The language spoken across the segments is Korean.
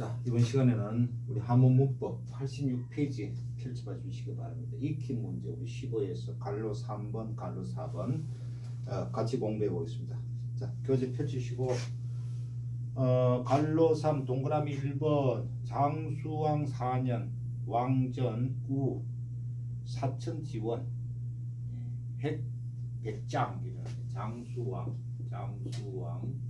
자 이번 시간에는 우리 한문 문법 86페이지 펼쳐봐 주시기 바랍니다. 익히 문제 우리 15에서 갈로 3번, 갈로 4번 어, 같이 공부해 보겠습니다. 자 교재 펼치시고 어, 갈로 3 동그라미 1번 장수왕 4년 왕전 우 사천 지원 핵 백장 장수왕 장수왕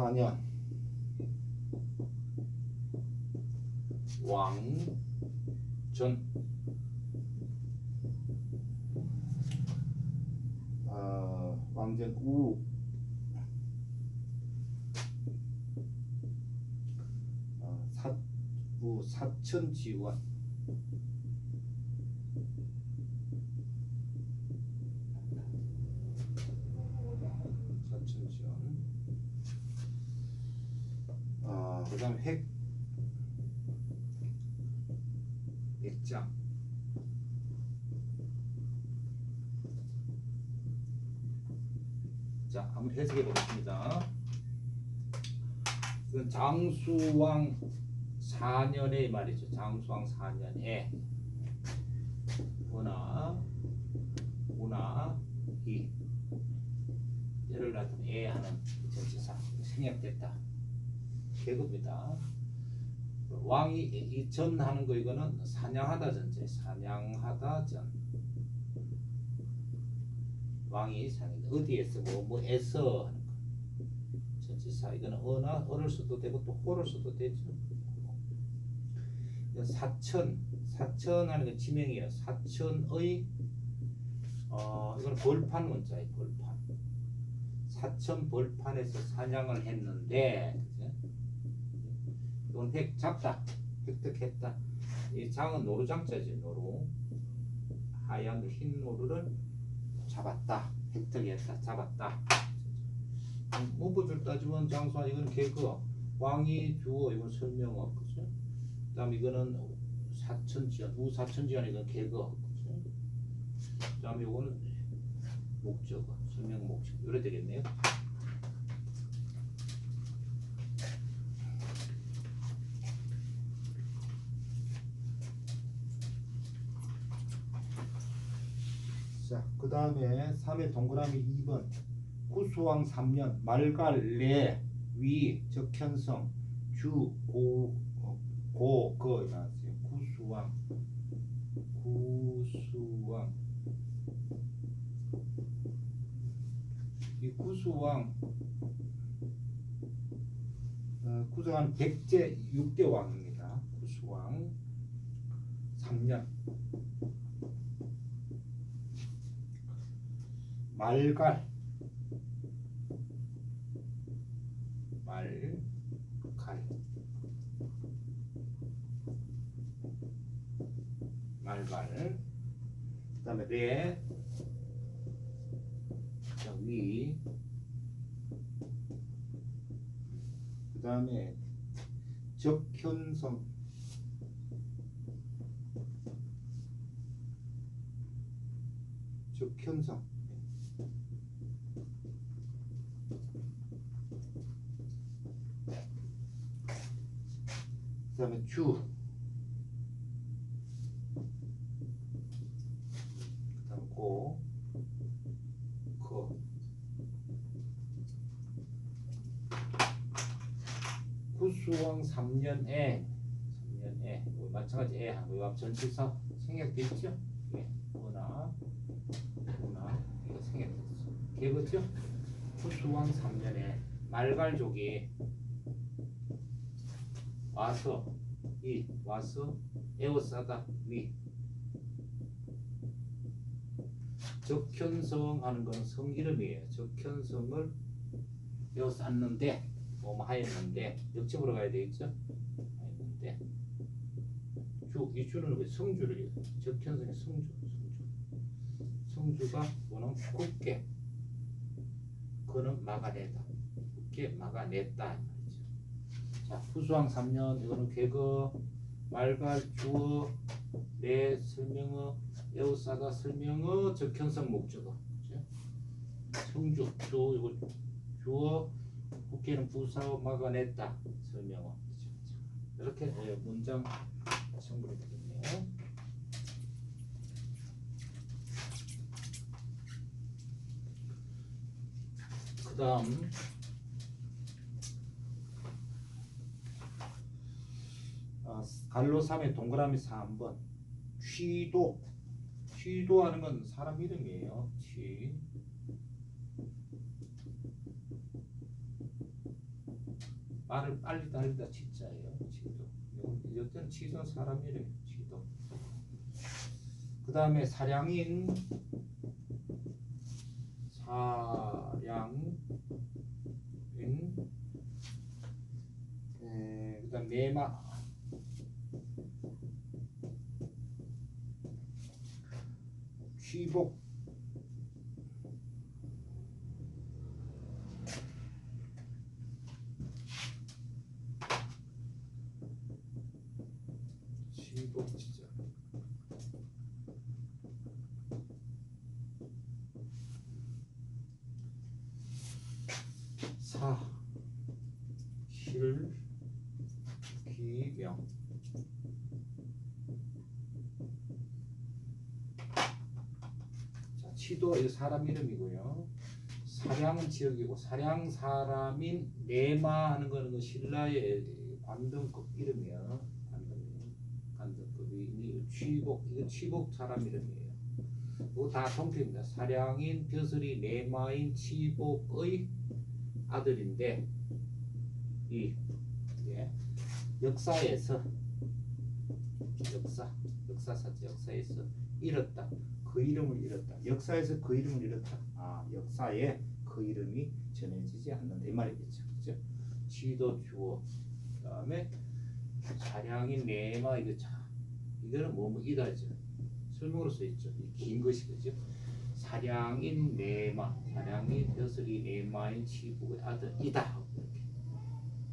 사년 왕전. 어, 왕전 우. 어, 사, 우 사천 지원 사천 지원 어, 그다음 핵 액장 자 한번 해석해 보겠습니다. 장수왕 4년의 말이죠. 장수왕 4년에 오나 오나 이 예를 나타낸 애 하는 전치사 생략됐다. 계급이다. 왕이 이전 하는 거 이거는 사냥하다 전제 사냥하다 전 왕이 사냥 어디에서 뭐 뭐에서 하는 거 전치사 이거는 어나 어를 수도 되고 또 호를 수도 되죠. 사천 사천 하는 건 지명이에요. 사천의 어 이건 벌판 문자예요. 벌판 사천 벌판에서 사냥을 했는데? 이건 획 잡다 획득했다 이 장은 노루장자지 노루 하얀 흰 노루를 잡았다. 획득했다 잡았다. 문법을 따지면 장수한 이건 개그 왕이 주어 이건 설명어 그죠 그다음 이거는 사천지연 우사천지연 이건 개그 그죠 그다음 이거는 목적어 설명 목적 이래 되겠네요 자, 그 다음에 3회 동그라미 2번 구수왕 3년 말갈래 위 적현성 주고 고거 나왔어요. 구수왕 구수왕 이 구수왕 어, 구수왕 백제 6대 왕입니다. 구수왕 3년 말갈 말갈 말갈 그 다음에 레 자, 위. 그 다음에 적현성. 적현성 주 그다음 고 거. 구수왕 3년에 3년에 뭐 마찬가지 에 하고 요앞 전치사 생략돼 있죠? 예. 뭐나 뭐나 이거 생략됐어. 개그죠? 구수왕 3년에 말갈족이 와서 이 와서 에워싸다 위. 적현성 하는 거는 성 이름이에요. 적현성을 에워쌌는데 뭐뭐 하였는데 역집으로 가야 되겠죠? 하였는데. 주 이 주는 왜 성주를 적현성의 성주 성주. 성주가 뭐는 굳게 그는 막아내다. 굳게 막아냈다. 이 후수왕 3년 이거는 개거 말갈 주어 내 설명어 에우싸다 설명어 적현성 목적어 그죠? 성주 주 이거 주어 국회는 부사로 막아냈다 설명어 이렇게 예, 문장 정리가 되겠네요. 그 다음 어, 갈로 3에 동그라미 3번. 취도. 취도 하는 건 사람 이름이에요. 취. 말을 빨리 달리다 진짜예요. 취도. 이것은 취도 사람 이름 취도. 그 다음에 사량인. 사량인. 에, 그다음 내마 취복. 취복 진짜. 사 실, 기명 이 사람 이름이고요. 사량은 지역이고 사량 사람인 네마 하는 거는 그 신라의 관등급 이름이야. 관등 관등급이 이 취복 이거 취복 사람 이름이에요. 이거 다 통틀입니다. 사량인 벼슬이 네마인 취복의 아들인데 이 예, 역사에서 역사 역사사지 역사에서 잃었다 그 이름을 잃었다. 역사에서 그 이름을 잃었다. 아 역사에 그 이름이 전해지지 않는다. 이 말이겠죠. 그죠? 지도 주어. 그 다음에 사량인 네마 이거 자 이거는 뭐뭐 이다죠. 설명으로 써 있죠. 이긴 것이 그죠? 사량인 네마 사량인 벼슬이 네마인 치국의 아들이다. 이렇게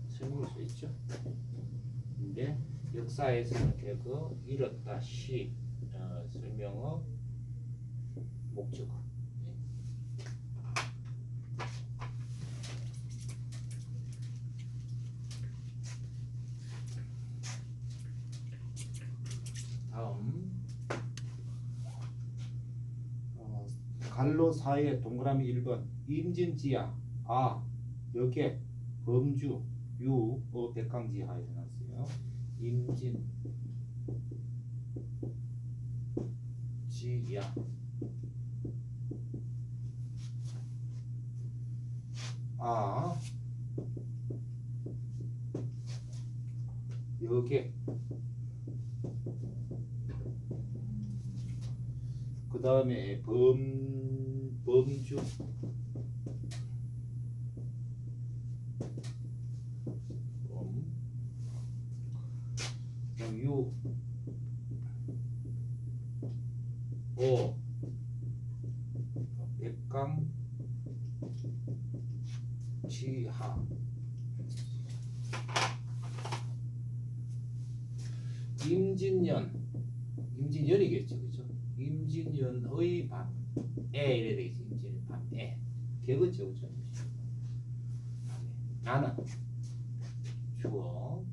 설명을 써 있죠. 근데 역사에서는 그 잃었다 시 어, 설명어 목적어. 예. 다음 어, 갈로 사이에 동그라미 1번 임진지야 아 여기에 범주 유, 어, 백강지하에 해놨어요. 임진, 지야. 아, 여기. 그 다음에 범, 범주. 범, 그다음 유, 오, 백강, 지하. 임진년, 임진년이겠죠, 그죠? 임진년의 밤에 이래 돼 있어, 임진 밤에. 개그죠, 그죠? 나는 주어.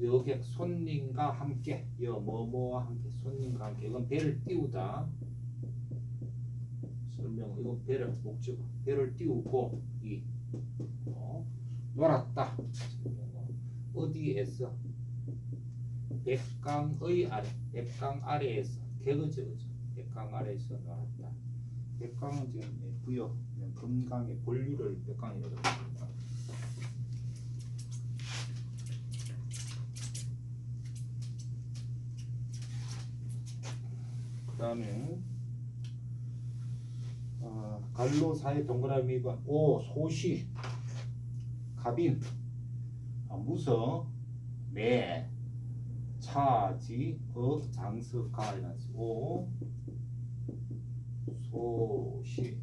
여객 손님과 함께 여 뭐뭐와 함께 손님과 함께. 이건 배를 띄우다. 설명 이건 배를 목적. 배를 띄우고 이 어, 놀았다. 어디에서 백강의 아래 백강 아래에서 개그죠 그죠 백강 아래에서 놀았다. 백강은 지금 예, 부여 금강의 본류를 백강이라고 합니다. 그 다음에 어, 갈로 사이 동그라미 2번 오 소시 갑인 아, 무서 매 차지 어 장서가 이라서 오 소시.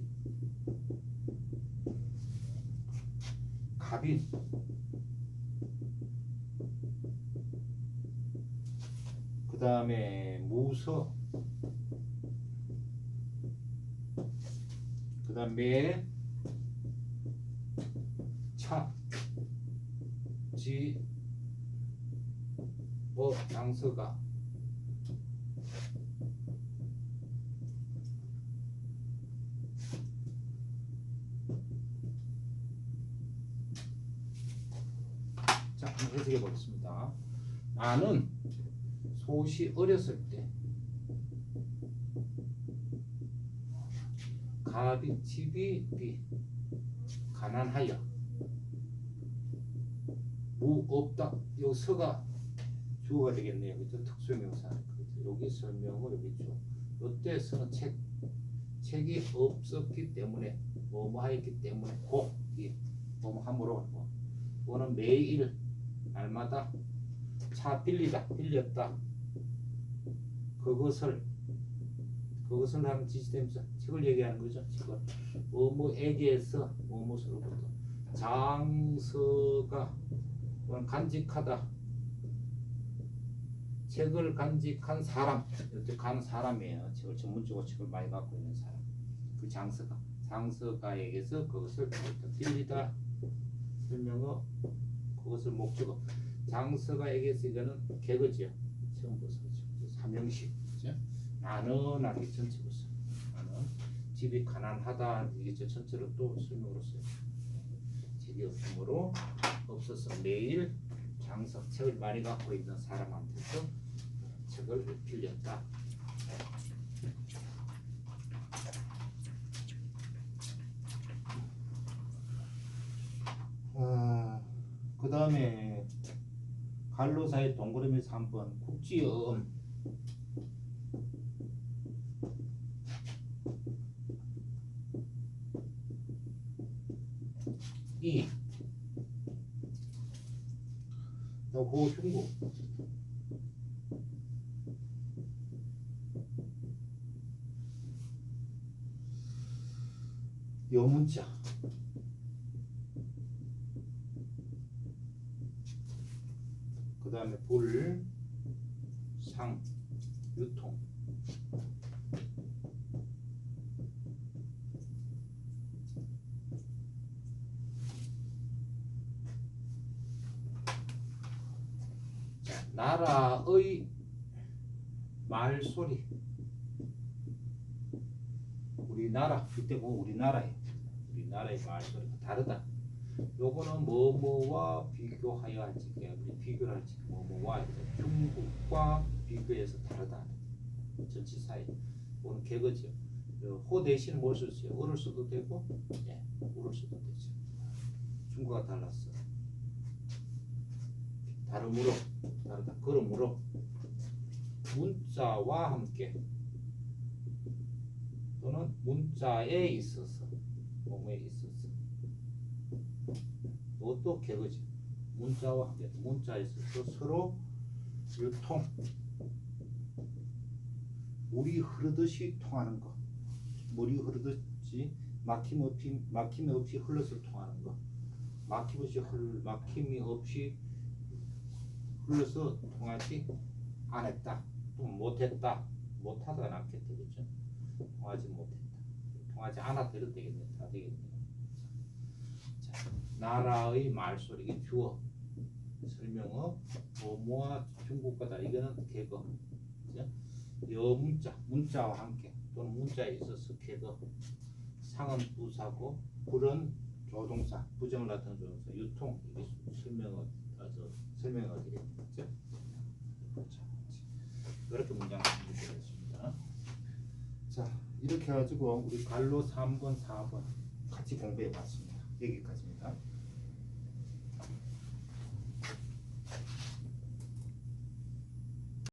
갑인 그 다음에 무서 그 그다음에 차, 지, 뭐 장서가 자, 한번 해석해 보겠습니다. 나는 소시 어렸을 때 가비 집이 비 가난하여 무 없다. 요 서가 주어가 되겠네요. 그죠? 특수명사? 여기 설명을 여기 죠 요때 서는 책 책이 없었기 때문에 뭐뭐 하였기 때문에 고이 뭐뭐 함으로 뭐. 뭐는 매일 날마다 차 빌리다 빌렸다. 그것을 그것을 하는 지시되면서 책을 얘기하는 거죠 책을. 뭐뭐에게서 뭐뭐서로부터. 장서가 또는 간직하다. 책을 간직한 사람 이렇게 간 사람이에요. 책을 전문적으로 책을 많이 갖고 있는 사람. 그 장서가 장서가에게서 그것을 빌리다. 설명어 그것을 목적어. 장서가에게서 이거는 개그지요. 처음 보서 삼형식. 그죠? 나는하게 전체 보서. 나는 집이 가난하다. 이게 저 전체로 또 설명으로 써요 책이 없으므로 없어서 매일 장석 책을 많이 갖고 있는 사람한테서 책을 빌렸다. 아, 그 다음에 갈로사의 동그라미에서 한번 국지음 이. 호중국 여문자. 그 다음에 불, 상, 유통 자, 나라의 말소리 우리나라 이때 보면 우리나라에 우리나라의 말소리가 다르다. 요거는 뭐뭐와 비교하여 할지 비교를 할지 뭐뭐와 중국과 비교해서 다르다. 전치사에 오는 개거죠. 그호 대신 뭘 쓸 수요? 어를 써도 되고, 예, 우를 써도 되죠. 중국과 달랐어. 다름으로 다르다. 그러므로 문자와 함께. 또는 문자에 있어서 뭐뭐에 있어서. 이것도 개그지. 문자와 함께 문자에 있어서 서로 유통. 물이 흐르듯이 통하는 거 물이 흐르듯이 막힘 없이 막힘이 없이 흘러서 통하는 거 막힘 없이 흘 막힘이 없이 흘러서 통하지 않았다. 또 못했다. 못하다가 낫겠다 그죠? 통하지 못했다. 통하지 않았다 이래도 되겠네. 다 되겠네요. 자, 나라의 말소리 주어 설명어 뭐뭐와 중국과다. 이거는 개거. 그죠? 여 문자 문자와 함께. 또는 문자에 있어서 개거. 상은 부사고 불은 조동사 부정을 나타내는 조동사. 유통. 이게 설명어 아저 설명어 되겠죠? 자, 이렇게 문장 준비되었습니다. 자 이렇게 해가지고 우리 갈로 3번 4번 같이 공부해 봤습니다 여기까지입니다